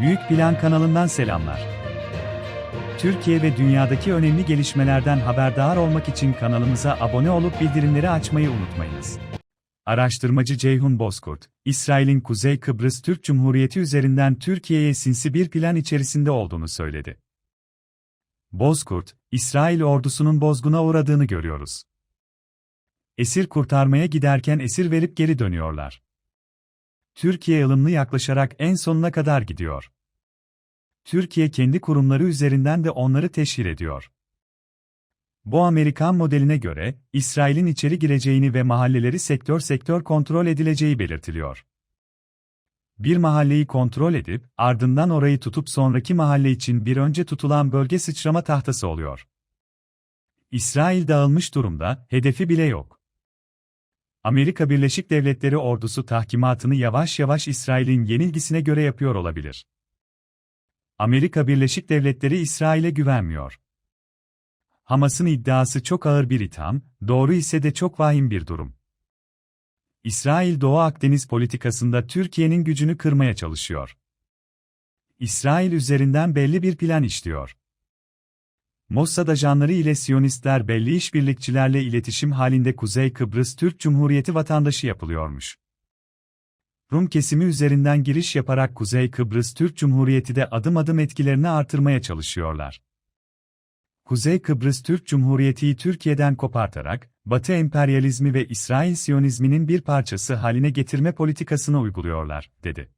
Büyük Plan kanalından selamlar. Türkiye ve dünyadaki önemli gelişmelerden haberdar olmak için kanalımıza abone olup bildirimleri açmayı unutmayınız. Araştırmacı Ceyhun Bozkurt, İsrail'in Kuzey Kıbrıs Türk Cumhuriyeti üzerinden Türkiye'ye sinsi bir plan içerisinde olduğunu söyledi. Bozkurt, İsrail ordusunun bozguna uğradığını görüyoruz. Esir kurtarmaya giderken esir verip geri dönüyorlar. Türkiye ılımlı yaklaşarak en sonuna kadar gidiyor. Türkiye kendi kurumları üzerinden de onları teşhir ediyor. Bu Amerikan modeline göre, İsrail'in içeri gireceğini ve mahalleleri sektör sektör kontrol edileceği belirtiliyor. Bir mahalleyi kontrol edip, ardından orayı tutup sonraki mahalle için bir önce tutulan bölge sıçrama tahtası oluyor. İsrail dağılmış durumda, hedefi bile yok. Amerika Birleşik Devletleri ordusu tahkimatını yavaş yavaş İsrail'in yenilgisine göre yapıyor olabilir. Amerika Birleşik Devletleri İsrail'e güvenmiyor. Hamas'ın iddiası çok ağır bir itham, doğru ise de çok vahim bir durum. İsrail Doğu Akdeniz politikasında Türkiye'nin gücünü kırmaya çalışıyor. İsrail üzerinden belli bir plan işliyor. Mossad ajanları ile Siyonistler belli işbirlikçilerle iletişim halinde Kuzey Kıbrıs Türk Cumhuriyeti vatandaşı yapılıyormuş. Rum kesimi üzerinden giriş yaparak Kuzey Kıbrıs Türk Cumhuriyeti de adım adım etkilerini artırmaya çalışıyorlar. Kuzey Kıbrıs Türk Cumhuriyeti'yi Türkiye'den kopartarak, Batı emperyalizmi ve İsrail Siyonizminin bir parçası haline getirme politikasını uyguluyorlar, dedi.